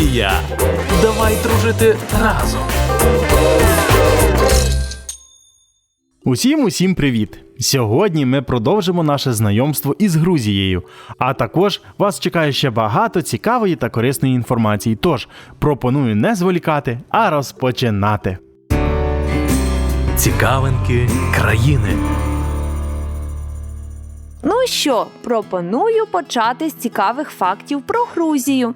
студія. Давай дружити разом. Усім усім привіт! Сьогодні ми продовжимо наше знайомство із Грузією, а також вас чекає ще багато цікавої та корисної інформації. Тож пропоную не зволікати, а розпочинати. Цікавинки країни. Ну що, пропоную почати з цікавих фактів про Грузію.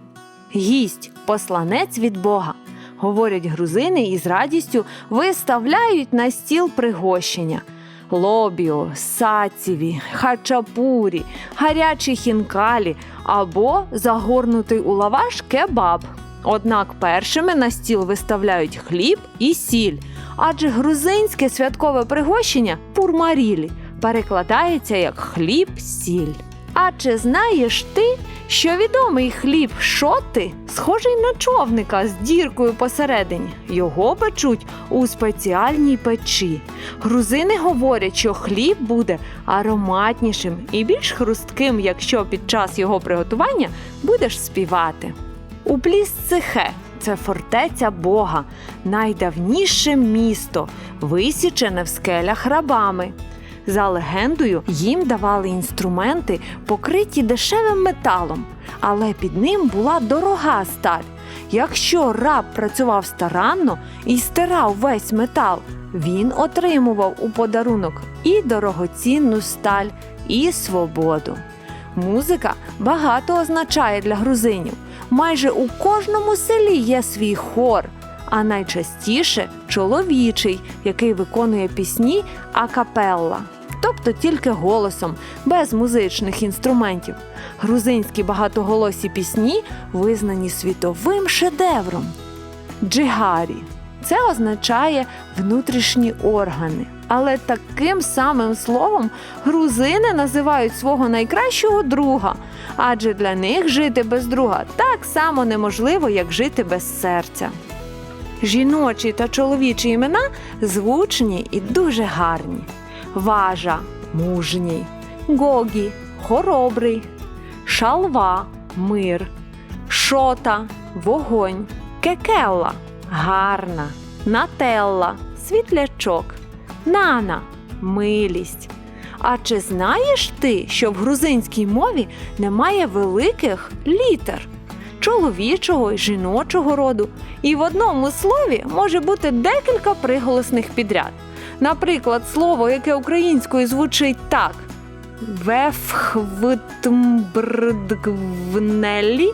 Гість, посланець від Бога. Говорять грузини і з радістю виставляють на стіл пригощення. Лобіо, саціві, хачапурі, гарячі хінкалі або загорнутий у лаваш кебаб. Однак першими на стіл виставляють хліб і сіль, адже грузинське святкове пригощення пурмарілі перекладається як хліб сіль. А чи знаєш ти, що відомий хліб шоти схожий на човника з діркою посередині? Його печуть у спеціальній печі. Грузини говорять, що хліб буде ароматнішим і більш хрустким, якщо під час його приготування будеш співати. У Уплісцихе це фортеця Бога, найдавніше місто, висічене в скелях рабами. За легендою, їм давали інструменти, покриті дешевим металом, але під ним була дорога сталь. Якщо раб працював старанно і стирав весь метал, він отримував у подарунок і дорогоцінну сталь, і свободу. Музика багато означає для грузинів. Майже у кожному селі є свій хор, а найчастіше чоловічий, який виконує пісні акапелла, тобто тільки голосом, без музичних інструментів. Грузинські багатоголосі пісні визнані світовим шедевром. Джигарі це означає внутрішні органи. Але таким самим словом грузини називають свого найкращого друга, адже для них жити без друга так само неможливо, як жити без серця. Жіночі та чоловічі імена звучні і дуже гарні. Важа мужній, Гогі хоробрий, шалва мир, шота вогонь, кекелла гарна, нателла світлячок, нана милість. А чи знаєш ти, що в грузинській мові немає великих літер? чоловічого і жіночого роду, і в одному слові може бути декілька приголосних підряд. Наприклад, слово, яке українською звучить так: вефхвтмбрдгвнелі.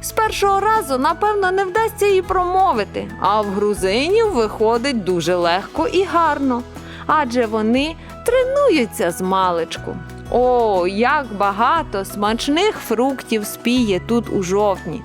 З першого разу, напевно, не вдасться її промовити, а в грузинів виходить дуже легко і гарно, адже вони тренуються з маличку. О, як багато смачних фруктів спіє тут у жовтні.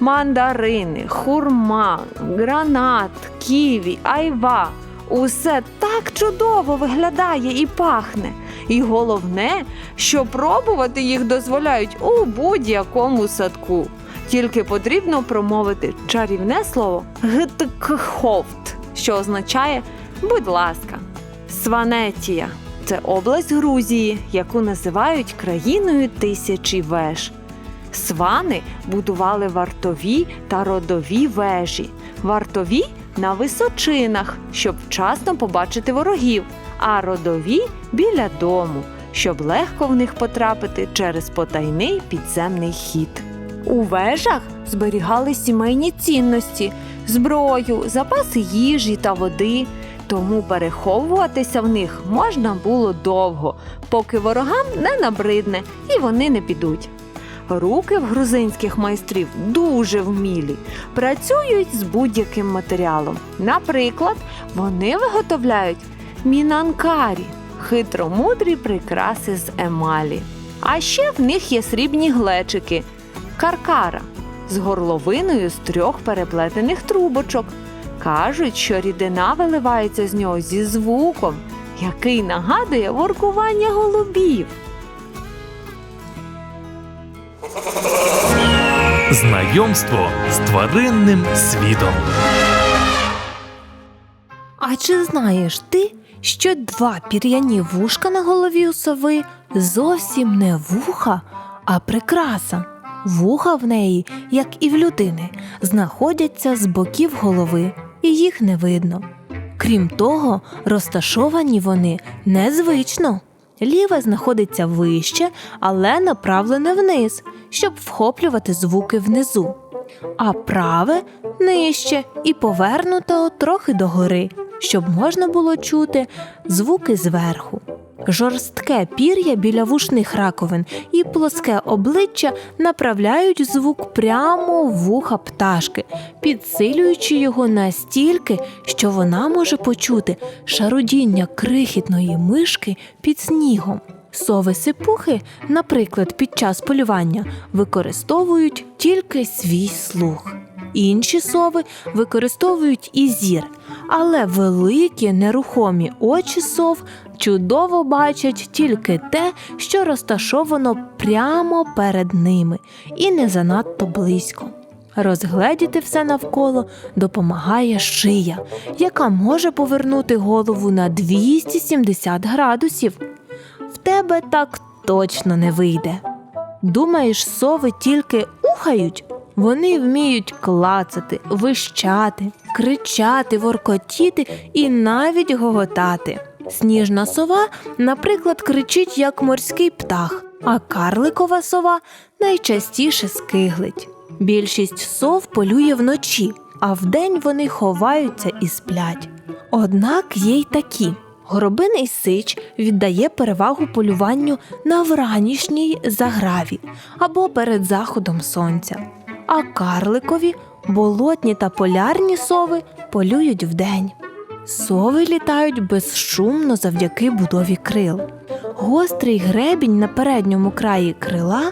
Мандарини, хурма, гранат, ківі, айва. Усе так чудово виглядає і пахне. І головне, що пробувати їх дозволяють у будь-якому садку. Тільки потрібно промовити чарівне слово гткховт, що означає будь ласка, сванетія. Це область Грузії, яку називають країною тисячі веж. Свани будували вартові та родові вежі. Вартові на височинах, щоб вчасно побачити ворогів, а родові біля дому, щоб легко в них потрапити через потайний підземний хід. У вежах зберігали сімейні цінності, зброю, запаси їжі та води. Тому переховуватися в них можна було довго, поки ворогам не набридне і вони не підуть. Руки в грузинських майстрів дуже вмілі, працюють з будь-яким матеріалом. Наприклад, вони виготовляють мінанкарі, хитромудрі прикраси з емалі. А ще в них є срібні глечики, каркара з горловиною з трьох переплетених трубочок. Кажуть, що рідина виливається з нього зі звуком, який нагадує воркування голубів. Знайомство з тваринним світом. А чи знаєш ти, що два пір'яні вушка на голові у сови зовсім не вуха, а прикраса? Вуха в неї, як і в людини, знаходяться з боків голови, і їх не видно. Крім того, розташовані вони незвично. Ліве знаходиться вище, але направлене вниз, щоб вхоплювати звуки внизу, а праве нижче і повернуто трохи догори, щоб можна було чути звуки зверху. Жорстке пір'я біля вушних раковин і плоске обличчя направляють звук прямо в вуха пташки, підсилюючи його настільки, що вона може почути шарудіння крихітної мишки під снігом. Сови сипухи, наприклад, під час полювання, використовують тільки свій слух. Інші сови використовують і зір, але великі нерухомі очі сов чудово бачать тільки те, що розташовано прямо перед ними, і не занадто близько. Розгледіти все навколо допомагає шия, яка може повернути голову на 270 градусів. В тебе так точно не вийде. Думаєш, сови тільки ухають? Вони вміють клацати, вищати, кричати, воркотіти і навіть гоготати. Сніжна сова, наприклад, кричить як морський птах, а карликова сова найчастіше скиглить. Більшість сов полює вночі, а вдень вони ховаються і сплять. Однак є й такі. Горобиний сич віддає перевагу полюванню на вранішній заграві або перед заходом сонця. А карликові, болотні та полярні сови полюють вдень. Сови літають безшумно завдяки будові крил. Гострий гребінь на передньому краї крила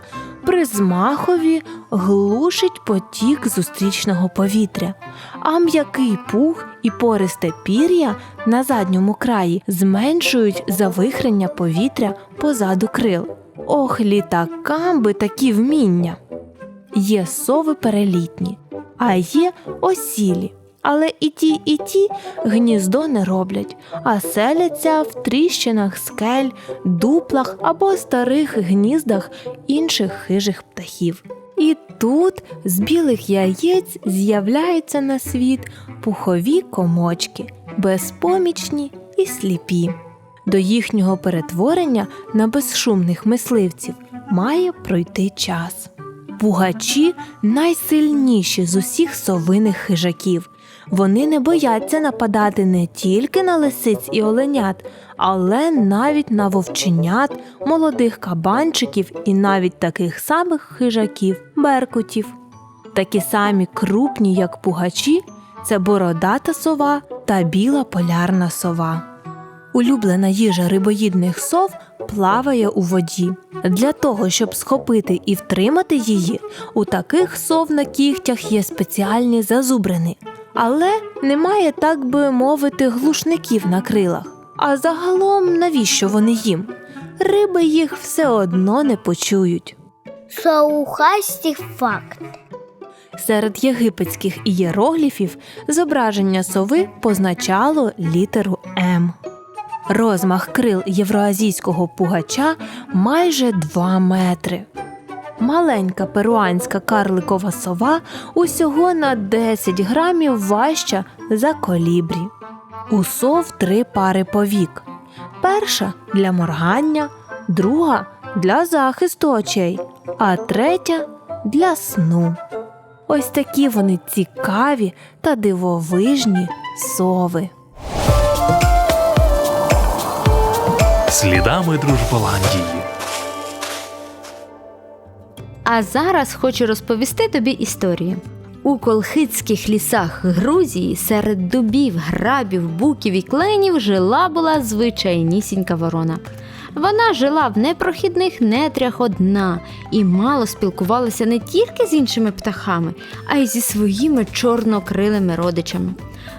при змахові глушить потік зустрічного повітря, а м'який пух і пористе пір'я на задньому краї зменшують завихрення повітря позаду крил. Ох, літакам би такі вміння! Є сови перелітні, а є осілі. Але і ті, і ті гніздо не роблять, а селяться в тріщинах скель, дуплах або старих гніздах інших хижих птахів. І тут з білих яєць з'являються на світ пухові комочки, безпомічні і сліпі. До їхнього перетворення на безшумних мисливців має пройти час. Пугачі найсильніші з усіх совиних хижаків. Вони не бояться нападати не тільки на лисиць і оленят, але навіть на вовченят, молодих кабанчиків і навіть таких самих хижаків беркутів. Такі самі крупні, як пугачі, це бородата сова та біла полярна сова. Улюблена їжа рибоїдних сов плаває у воді. Для того, щоб схопити і втримати її, у таких сов на кігтях є спеціальні зазубрини. Але немає, так би мовити, глушників на крилах. А загалом навіщо вони їм? Риби їх все одно не почують. Шаухастий факт. Серед єгипетських ієрогліфів зображення сови позначало літеру М. Розмах крил євроазійського пугача майже 2 метри. Маленька перуанська карликова сова усього на 10 грамів важча за колібрі. У сов три пари повік. Перша для моргання, друга для захисту очей, а третя для сну. Ось такі вони цікаві та дивовижні сови. Слідами Дружболандії. А зараз хочу розповісти тобі історію. У колхидських лісах Грузії серед дубів, грабів, буків і кленів жила була звичайнісінька ворона. Вона жила в непрохідних нетрях одна і мало спілкувалася не тільки з іншими птахами, а й зі своїми чорнокрилими родичами.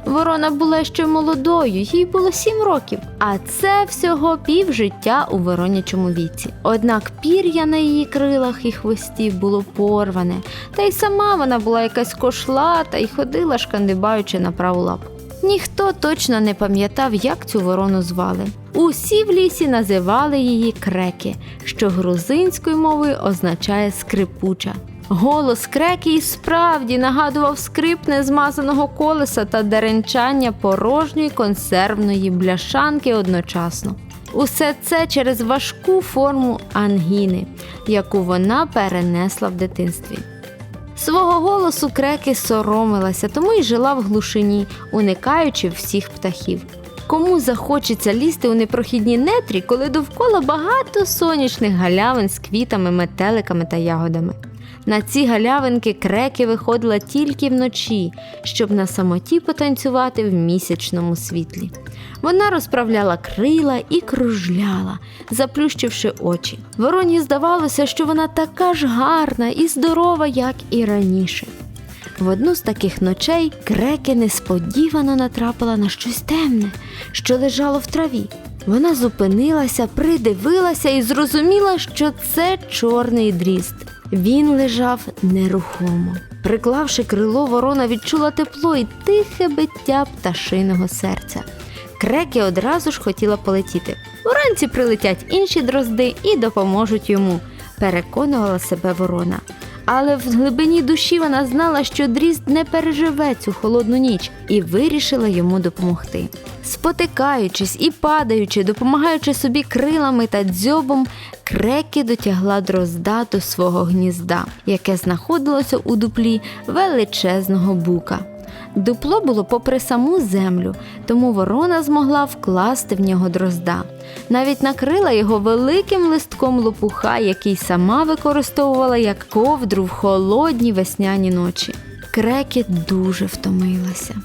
Ворона була ще молодою, їй було сім років, а це всього пів життя у воронячому віці. Однак пір'я на її крилах і хвості було порване, та й сама вона була якась кошлата і ходила, шкандибаючи на праву лапу. Ніхто точно не пам'ятав, як цю ворону звали. Усі в лісі називали її креки, що грузинською мовою означає скрипуча. Голос креки і справді нагадував скрип незмазаного колеса та деренчання порожньої консервної бляшанки одночасно. Усе це через важку форму ангіни, яку вона перенесла в дитинстві. Свого голосу креки соромилася, тому й жила в глушині, уникаючи всіх птахів. Кому захочеться лізти у непрохідні нетрі, коли довкола багато сонячних галявин з квітами, метеликами та ягодами. На ці галявинки креки виходила тільки вночі, щоб на самоті потанцювати в місячному світлі. Вона розправляла крила і кружляла, заплющивши очі. Вороні здавалося, що вона така ж гарна і здорова, як і раніше. В одну з таких ночей креки несподівано натрапила на щось темне, що лежало в траві. Вона зупинилася, придивилася і зрозуміла, що це чорний дріст. Він лежав нерухомо. Приклавши крило, ворона відчула тепло і тихе биття пташиного серця. Крекі одразу ж хотіла полетіти. Уранці прилетять інші дрозди і допоможуть йому, переконувала себе ворона. Але в глибині душі вона знала, що дрізд не переживе цю холодну ніч і вирішила йому допомогти. Спотикаючись і падаючи, допомагаючи собі крилами та дзьобом, Крекі дотягла дрозда до свого гнізда, яке знаходилося у дуплі величезного бука. Дупло було попри саму землю, тому ворона змогла вкласти в нього дрозда. Навіть накрила його великим листком лопуха, який сама використовувала як ковдру в холодні весняні ночі. Крекіт дуже втомилася.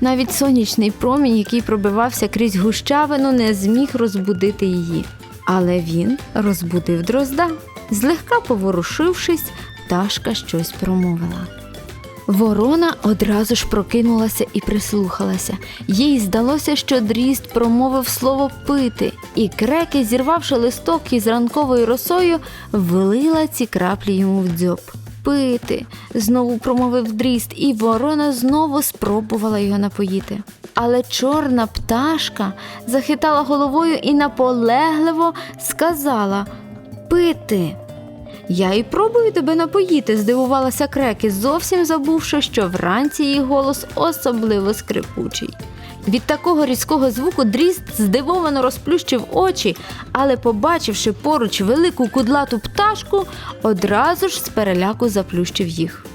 Навіть сонячний промінь, який пробивався крізь гущавину, не зміг розбудити її. Але він розбудив дрозда. Злегка поворушившись, пташка щось промовила. Ворона одразу ж прокинулася і прислухалася. Їй здалося, що дрізд промовив слово пити, і креки, зірвавши листок із ранковою росою, влила ці краплі йому в дзьоб. Пити, знову промовив дрізд, і ворона знову спробувала його напоїти. Але чорна пташка захитала головою і наполегливо сказала Пити. Я і пробую тебе напоїти, здивувалася Крекі, зовсім забувши, що вранці її голос особливо скрипучий. Від такого різкого звуку дрізд здивовано розплющив очі, але, побачивши поруч велику кудлату пташку, одразу ж з переляку заплющив їх.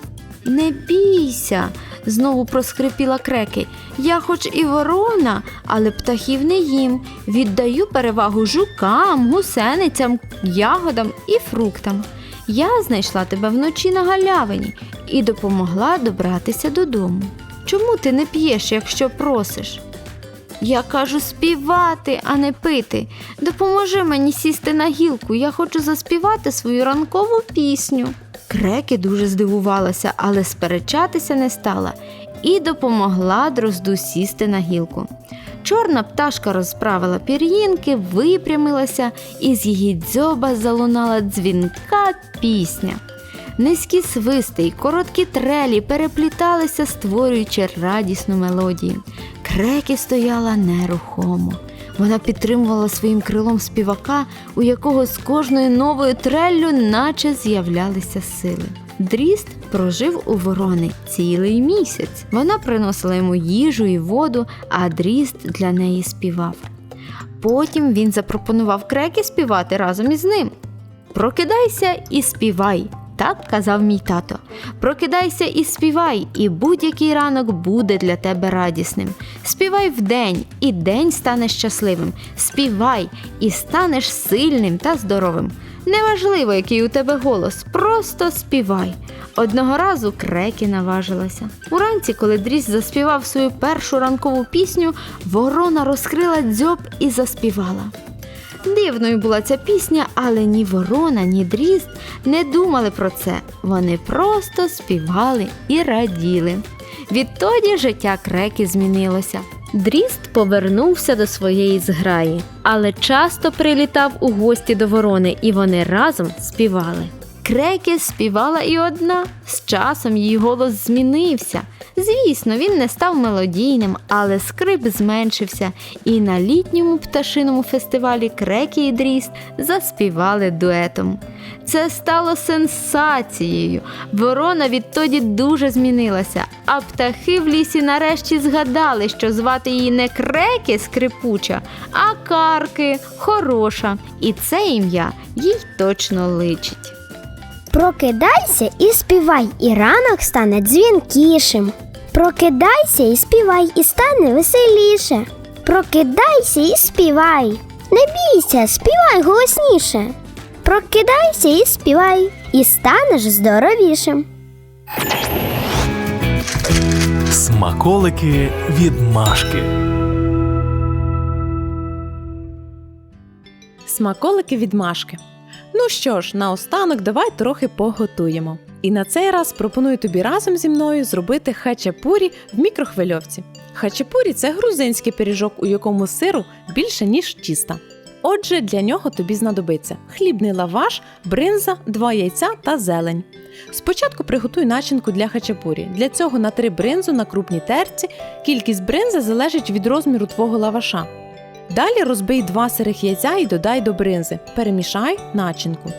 Не бійся, знову проскрипіла креки. Я хоч і ворона, але птахів не їм. Віддаю перевагу жукам, гусеницям, ягодам і фруктам. Я знайшла тебе вночі на галявині і допомогла добратися додому. Чому ти не п'єш, якщо просиш? Я кажу співати, а не пити. Допоможи мені сісти на гілку. Я хочу заспівати свою ранкову пісню. Креки дуже здивувалася, але сперечатися не стала і допомогла дрозду сісти на гілку. Чорна пташка розправила пір'їнки, випрямилася, і з її дзьоба залунала дзвінка пісня. Низькі свисти й короткі трелі перепліталися, створюючи радісну мелодію. Крекі стояла нерухомо. Вона підтримувала своїм крилом співака, у якого з кожною новою треллю наче з'являлися сили. Дріст прожив у ворони цілий місяць. Вона приносила йому їжу і воду, а дріст для неї співав. Потім він запропонував крекі співати разом із ним. Прокидайся і співай. Так казав мій тато. Прокидайся і співай, і будь-який ранок буде для тебе радісним. Співай вдень, і день стане щасливим. Співай і станеш сильним та здоровим. Неважливо, який у тебе голос, просто співай. Одного разу крекі наважилася. Уранці, коли Дріс заспівав свою першу ранкову пісню, ворона розкрила дзьоб і заспівала. Дивною була ця пісня, але ні ворона, ні дрізд не думали про це. Вони просто співали і раділи. Відтоді життя креки змінилося. Дріст повернувся до своєї зграї, але часто прилітав у гості до ворони, і вони разом співали. Крекі співала і одна. З часом її голос змінився. Звісно, він не став мелодійним, але скрип зменшився, і на літньому пташиному фестивалі Крекі і Дріст заспівали дуетом. Це стало сенсацією. Ворона відтоді дуже змінилася, а птахи в лісі нарешті згадали, що звати її не Крекі скрипуча, а Карки хороша. І це ім'я їй точно личить. Прокидайся і співай, і ранок стане дзвінкішим. Прокидайся і співай, і стане веселіше. Прокидайся і співай. Не бійся, співай голосніше. Прокидайся і співай, і станеш здоровішим. Смаколики від Машки. Смаколики від Машки. Ну що ж, наостанок давай трохи поготуємо. І на цей раз пропоную тобі разом зі мною зробити хачапурі в мікрохвильовці. Хачапурі це грузинський пиріжок, у якому сиру більше, ніж тіста. Отже, для нього тобі знадобиться хлібний лаваш, бринза, два яйця та зелень. Спочатку приготуй начинку для хачапурі. Для цього натри бринзу на крупній терці. Кількість бринзи залежить від розміру твого лаваша. Далі розбий два сирих яйця і додай до бринзи. Перемішай начинку.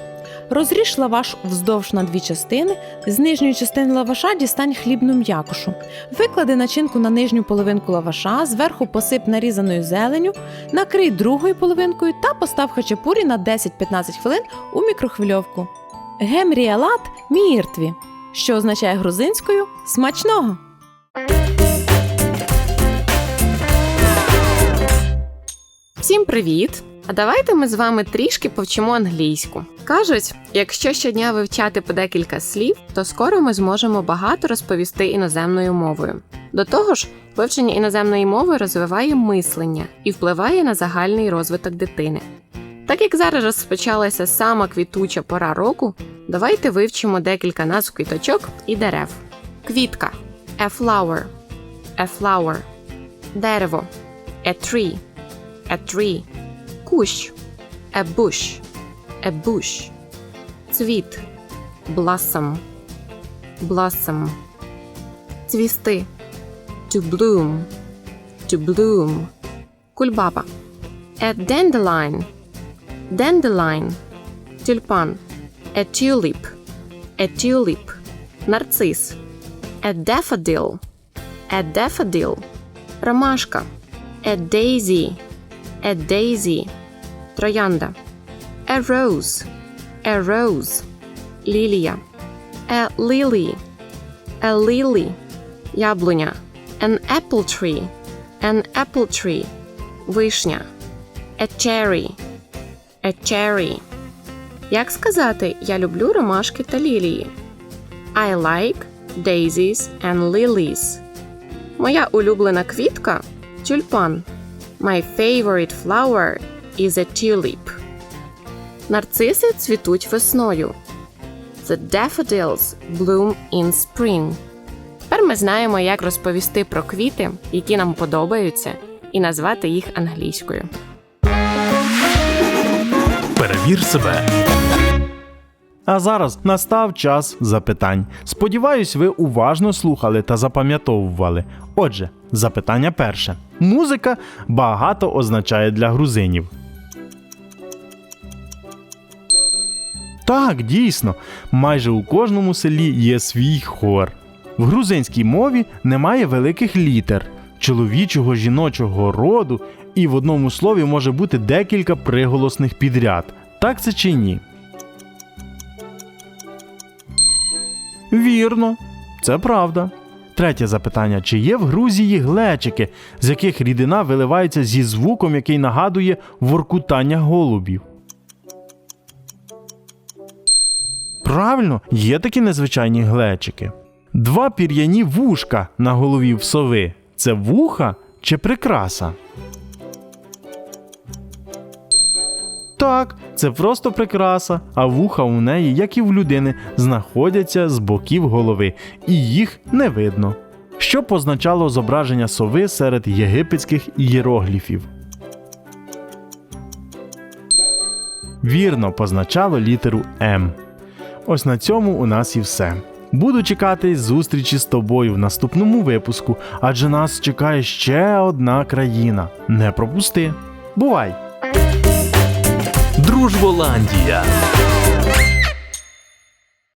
Розріж лаваш вздовж на дві частини. З нижньої частини лаваша дістань хлібну м'якошу. Виклади начинку на нижню половинку лаваша, зверху посип нарізаною зеленю, накрий другою половинкою та постав хачапурі на 10-15 хвилин у мікрохвильовку. Гемріалат міртві, що означає грузинською смачного. Всім привіт! А давайте ми з вами трішки повчимо англійську. Кажуть, якщо щодня вивчати по декілька слів, то скоро ми зможемо багато розповісти іноземною мовою. До того ж, вивчення іноземної мови розвиває мислення і впливає на загальний розвиток дитини. Так як зараз розпочалася сама квітуча пора року, давайте вивчимо декілька назв квіточок і дерев. Квітка a flower, a flower. Дерево a tree, a tree. Кущ a bush, a bush. Цвіт blossom, blossom. Цвісти to bloom, to bloom. Кульбаба a dandelion, dandelion. Тюльпан a tulip, a tulip. Нарцис a daffodil, a daffodil. Ромашка a daisy, a daisy. Троянда. A rose. A rose. Лілія. A lily. A lily. Яблуня. An apple tree. An apple tree. Вишня. A cherry. A cherry. Як сказати Я люблю ромашки та лілії? I like daisies and lilies. Моя улюблена квітка тюльпан. My favorite flower is a tulip. Нарциси цвітуть весною. The daffodils bloom in spring. Тепер ми знаємо, як розповісти про квіти, які нам подобаються, і назвати їх англійською. Перевір себе. А зараз настав час запитань. Сподіваюсь, ви уважно слухали та запам'ятовували. Отже, запитання перше. Музика багато означає для грузинів. Так, дійсно, майже у кожному селі є свій хор. В грузинській мові немає великих літер, чоловічого, жіночого роду, і в одному слові може бути декілька приголосних підряд. Так це чи ні? Вірно, це правда. Третє запитання: чи є в Грузії глечики, з яких рідина виливається зі звуком, який нагадує воркутання голубів? Правильно, є такі незвичайні глечики. Два пір'яні вушка на голові в сови це вуха чи прикраса? Так, це просто прикраса, а вуха у неї, як і в людини, знаходяться з боків голови, і їх не видно. Що позначало зображення сови серед єгипетських ієрогліфів? Вірно позначало літеру М. Ось на цьому у нас і все. Буду чекати зустрічі з тобою в наступному випуску, адже нас чекає ще одна країна. Не пропусти. Бувай! Дружболандія.